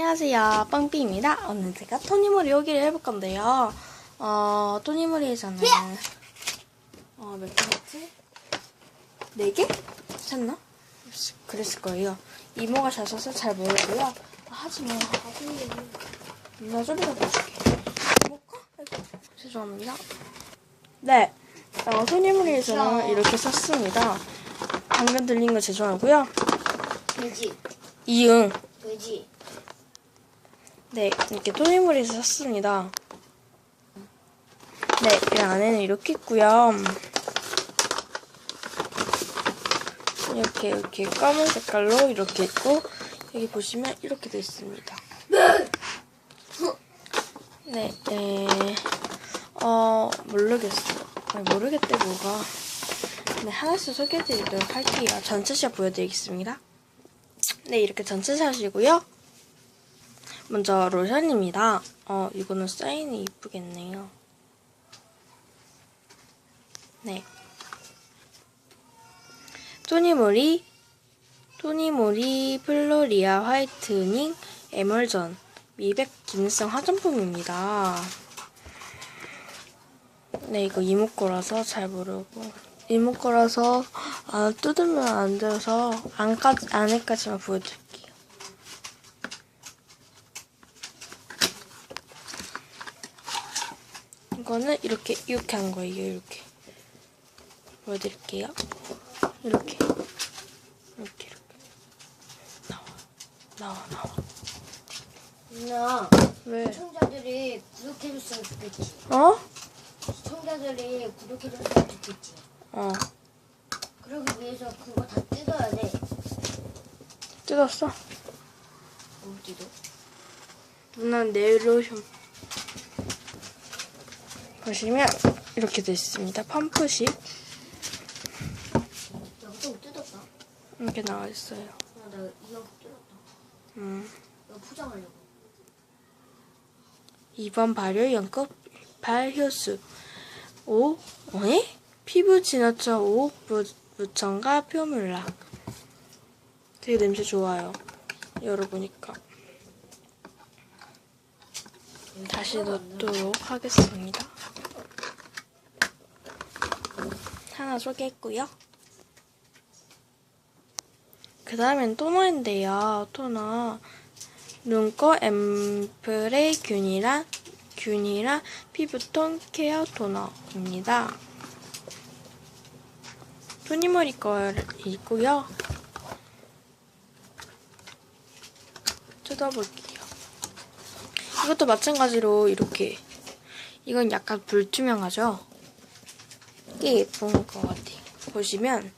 안녕하세요, 빵삐입니다. 오늘 제가 토니모리 요기를 해볼 건데요. 어, 토니모리에서는 어, 몇 개였지? 네 개? 샀나? 그랬을 거예요. 이모가 잘 써서 잘 모르고요. 아, 하지마. 나좀 이따 보여줄게. 볼까? 아이고, 죄송합니다. 네. 어, 토니모리에서는 이렇게 썼습니다. 방금 들린 거 죄송하고요. 돼지, 이응. 돼지. 네, 이렇게 토니모리에서 샀습니다. 네, 이 안에는 이렇게 있고요. 이렇게 이렇게 검은 색깔로 이렇게 있고 여기 보시면 이렇게 돼 있습니다. 네, 네, 어 모르겠어요. 모르겠대 뭐가. 네, 하나씩 소개해드리도록 할게요. 전체 샷 보여드리겠습니다. 네, 이렇게 전체 샷이고요. 먼저 로션입니다. 어, 이거는 사인이 이쁘겠네요. 네. 토니모리, 토니모리 플로리아 화이트닝 에멀전 미백 기능성 화장품입니다. 네, 이거 이모 거라서 잘 모르고. 이모 거라서 아, 뜯으면 안 돼서 안까지, 안에까지만 보여드릴게요. 거는 이렇게 이렇게 한 거예요. 이렇게 보여드릴게요. 이렇게 이렇게 이렇게 나와 나와 나와. 누나, 왜? 시청자들이 구독해줬으면 좋겠지. 어? 시청자들이 구독해줬으면 좋겠지. 어. 그러기 위해서 그거 다 뜯어야 돼. 뜯었어? 어디도? 누나는 네일 로션 보시면 이렇게 돼 있습니다. 펌프식. 이렇게 나와 있어요. 아. 음. 포장하려고. 2번 발효 연급 발효수 5. 에? 피부 진화처 5 무, 무청과 표물락 되게 냄새 좋아요. 열어보니까 다시 넣도록 하겠습니다. 소개했고요. 그 다음엔 토너인데요. 토너 눈꺼 앰플의 균이라 균이라 피부톤 케어 토너입니다. 토니모리 거이고요. 뜯어볼게요. 이것도 마찬가지로 이렇게 이건 약간 불투명하죠? 꽤 예쁜 것 같아요. 보시면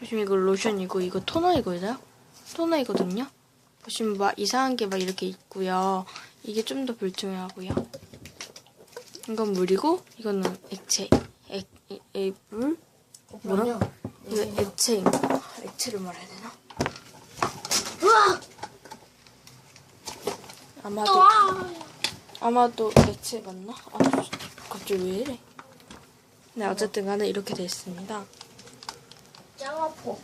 보시면 이거 로션이고 이거 토너이거든요. 토너이거든요. 보시면 막 이상한 게 막 이렇게 있고요. 이게 좀 더 불투명하고요. 이건 물이고 이거는 액체. 액, 액, 액 물? 뭐라? 이거 액체인가? 액체를 말해야 되나? 아마도 아마도 액체 맞나? 아, 갑자기 왜 이래? 네, 어쨌든 간에 이렇게 돼 있습니다. 짱 아파.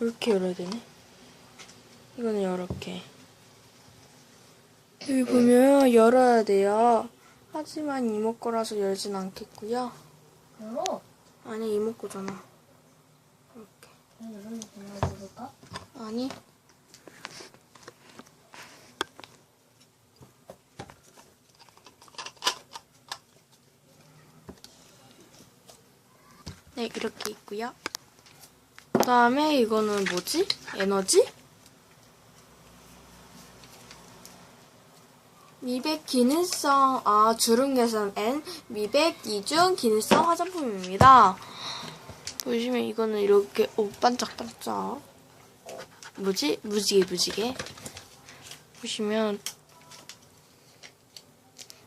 이렇게 열어야 되네. 이거는 이렇게. 여기 보면 열어야 돼요. 하지만 이모 거라서 열진 않겠고요. 열어. 아니 이모 거잖아. 이렇게. 열어볼까? 아니. 네, 이렇게 있고요. 그 다음에 이거는 뭐지? 에너지? 미백 기능성, 아, 주름 개선 N 미백 이중 기능성 화장품입니다. 보시면 이거는 이렇게 오 반짝반짝 뭐지? 무지개 무지개 보시면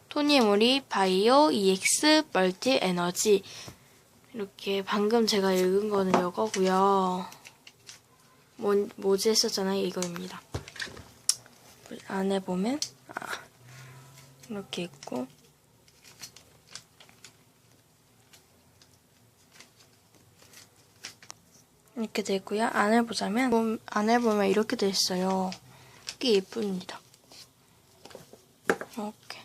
토니모리 바이오 EX 멀티 에너지 이렇게 방금 제가 읽은 거는 이거고요. 뭐, 뭐지 했었잖아요. 이거입니다. 안에 보면 아, 이렇게 있고 이렇게 되고요. 안을 보자면 봄- 안을 보면 이렇게 돼 있어요. 꽤 예쁩니다. 이렇게.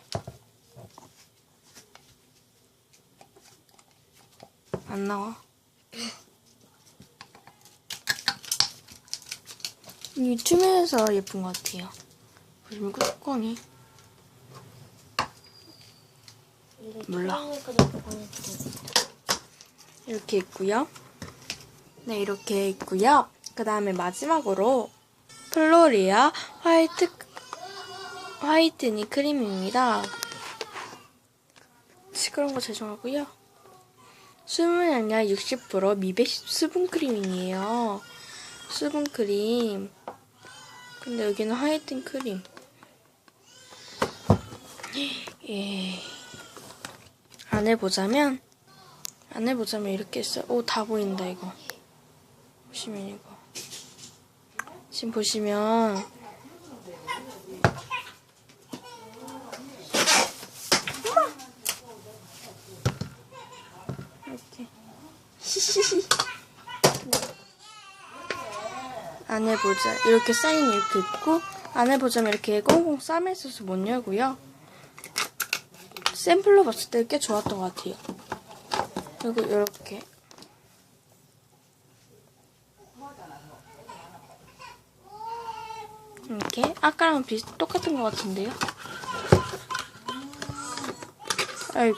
안 나와. 이 투명해서 예쁜 것 같아요. 보시면 그 뚜껑이 몰라. 이렇게 있고요. 네, 이렇게 있고요. 그 다음에 마지막으로 플로리아 화이트 화이트닝 크림입니다. 시끄러운 거 죄송하고요. 수분 영양 60% 미백 수분 크림이에요. 수분 크림. 근데 여기는 화이팅 크림. 예. 안에 보자면 안에 보자면 이렇게 있어요. 오, 다 보인다, 이거. 보시면 이거. 지금 보시면. 이렇게. 안에 보자. 이렇게 사인이 이렇게 있고, 안에 보자면 이렇게 꽁꽁 싸매 있어서 못 열고요. 샘플로 봤을 때 꽤 좋았던 것 같아요. 그리고 이렇게 이렇게 아까랑 비슷 똑같은 것 같은데요? 아이고.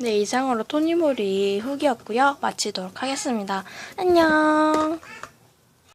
네 이상으로 토니모리 후기였고요. 마치도록 하겠습니다. 안녕.